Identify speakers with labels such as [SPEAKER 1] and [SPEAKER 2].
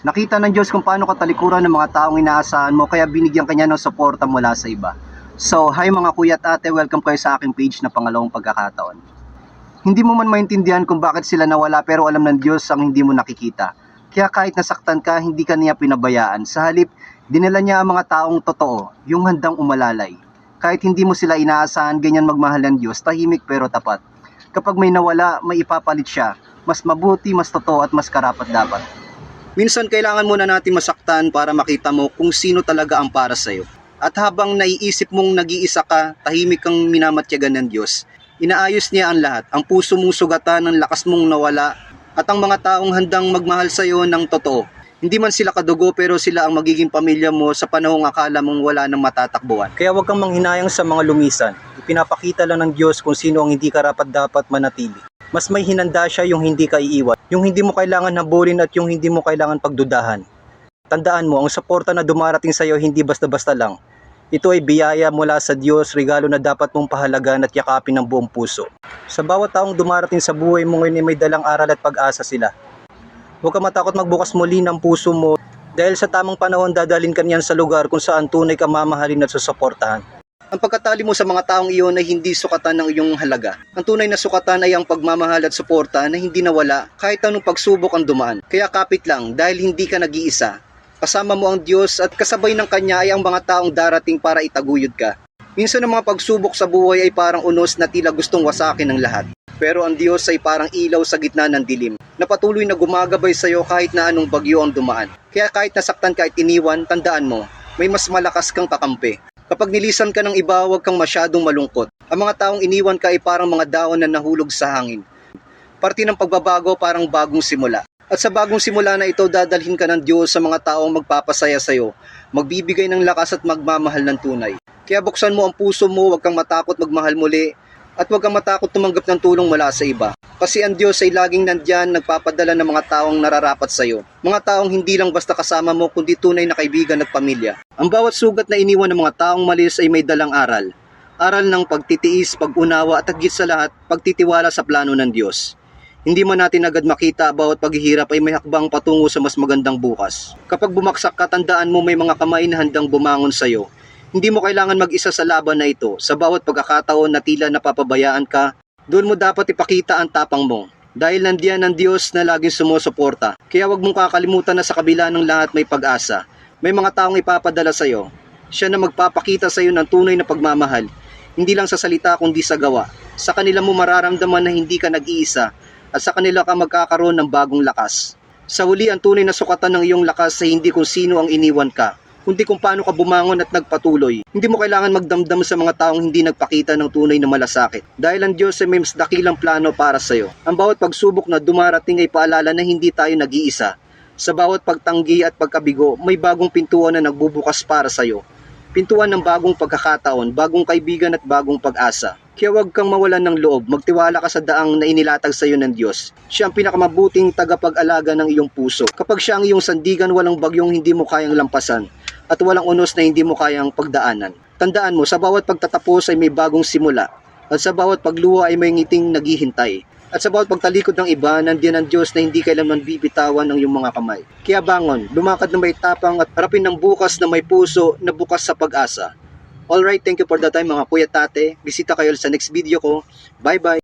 [SPEAKER 1] Nakita ng Diyos kung paano katalikuran ng mga taong inaasahan mo kaya binigyan kanya ng suporta mula sa iba. So, hi mga kuya at ate, welcome kayo sa aking page na pangalawang pagkakataon. Hindi mo man maintindihan kung bakit sila nawala pero alam ng Diyos ang hindi mo nakikita. Kaya kahit nasaktan ka, hindi ka niya pinabayaan. Sa halip, dinala niya ang mga taong totoo, yung handang umalalay. Kahit hindi mo sila inaasahan, ganyan magmahal ng Diyos, tahimik pero tapat. Kapag may nawala, may ipapalit siya. Mas mabuti, mas totoo at mas karapat dapat. Minsan kailangan muna natin masaktan para makita mo kung sino talaga ang para sa'yo. At habang naiisip mong nag-iisa ka, tahimik kang minamatyagan ng Diyos, inaayos niya ang lahat. Ang puso mong sugatan, ang lakas mong nawala, at ang mga taong handang magmahal sa'yo ng totoo. Hindi man sila kadugo pero sila ang magiging pamilya mo sa panahong akala mong wala nang matatakbuhan. Kaya huwag kang manghinayang sa mga lumisan. Ipinapakita lang ng Diyos kung sino ang hindi karapat dapat manatili. Mas may hinanda siya yung hindi ka iiwan. Yung hindi mo kailangan habulin at yung hindi mo kailangan pagdudahan. Tandaan mo, ang suporta na dumarating sa iyo hindi basta-basta lang. Ito ay biyaya mula sa Diyos, regalo na dapat mong pahalagan at yakapin ng buong puso. Sa bawat taong dumarating sa buhay mo ngayon ay may dalang aral at pag-asa sila. Huwag ka matakot magbukas muli ng puso mo dahil sa tamang panahon dadalhin ka sa lugar kung saan tunay ka mamahalin at susuportahan. Ang pagkatali mo sa mga taong iyon ay hindi sukatan ng iyong halaga. Ang tunay na sukatan ay ang pagmamahal at suporta na hindi nawala kahit anong pagsubok ang dumaan. Kaya kapit lang dahil hindi ka nag-iisa. Kasama mo ang Diyos at kasabay ng Kanya ay ang mga taong darating para itaguyod ka. Minsan ang mga pagsubok sa buhay ay parang unos na tila gustong wasakin ng lahat. Pero ang Diyos ay parang ilaw sa gitna ng dilim, na patuloy na gumagabay sa iyo kahit na anong bagyo ang dumaan. Kaya kahit nasaktan ka at iniwan, tandaan mo, may mas malakas kang kakampi. Kapag nilisan ka ng iba, huwag kang masyadong malungkot. Ang mga taong iniwan ka ay parang mga dahon na nahulog sa hangin. Parte ng pagbabago parang bagong simula. At sa bagong simula na ito, dadalhin ka ng Diyos sa mga taong magpapasaya sa iyo, magbibigay ng lakas at magmamahal ng tunay. Kaya buksan mo ang puso mo, huwag kang matakot magmahal muli, at huwag kang matakot tumanggap ng tulong mula sa iba. Kasi ang Diyos ay laging nandyan, nagpapadala ng mga taong nararapat sa iyo. Mga taong hindi lang basta kasama mo, kundi tunay na kaibigan at pamilya. Ang bawat sugat na iniwan ng mga taong malis ay may dalang aral. Aral ng pagtitiis, pag-unawa at higit sa lahat, pagtitiwala sa plano ng Diyos. Hindi man natin agad makita bawat paghihirap ay may hakbang patungo sa mas magandang bukas. Kapag bumaksak ka, tandaan mo may mga kamay na handang bumangon sa iyo. Hindi mo kailangan mag-isa sa laban na ito. Sa bawat pagkakataon na tila napapabayaan ka, doon mo dapat ipakita ang tapang mo. Dahil nandiyan ang Diyos na laging sumusuporta. Kaya wag mong kakalimutan na sa kabila ng lahat may pag-asa. May mga taong ipapadala sa iyo. Siya na magpapakita sa iyo ng tunay na pagmamahal. Hindi lang sa salita kundi sa gawa. Sa kanila mo mararamdaman na hindi ka nag-iisa at sa kanila ka magkakaroon ng bagong lakas. Sa huli, ang tunay na sukatan ng iyong lakas ay hindi kung sino ang iniwan ka, kundi kung paano ka bumangon at nagpatuloy. Hindi mo kailangan magdamdam sa mga taong hindi nagpakita ng tunay na malasakit. Dahil ang Diyos ay may mas dakilang plano para sa iyo. Ang bawat pagsubok na dumarating ay paalala na hindi tayo nag-iisa. Sa bawat pagtanggi at pagkabigo, may bagong pintuan na nagbubukas para sa iyo. Pintuan ng bagong pagkakataon, bagong kaibigan at bagong pag-asa. Kaya huwag kang mawalan ng loob, magtiwala ka sa daang na inilatag sa iyo ng Diyos. Siya ang pinakamabuting tagapag-alaga ng iyong puso. Kapag siya ang iyong sandigan, walang bagyong hindi mo kayang lampasan at walang unos na hindi mo kayang pagdaanan. Tandaan mo, sa bawat pagtatapos ay may bagong simula at sa bawat pagluwa ay may ngiting naghihintay. At sa bawat pagtalikod ng iba, nandiyan ang Diyos na hindi kailanman bibitawan ng iyong mga kamay. Kaya bangon, lumakad na may tapang at harapin ng bukas na may puso na bukas sa pag-asa. Alright, thank you for the time mga kuya tate. Bisita kayo sa next video ko. Bye-bye!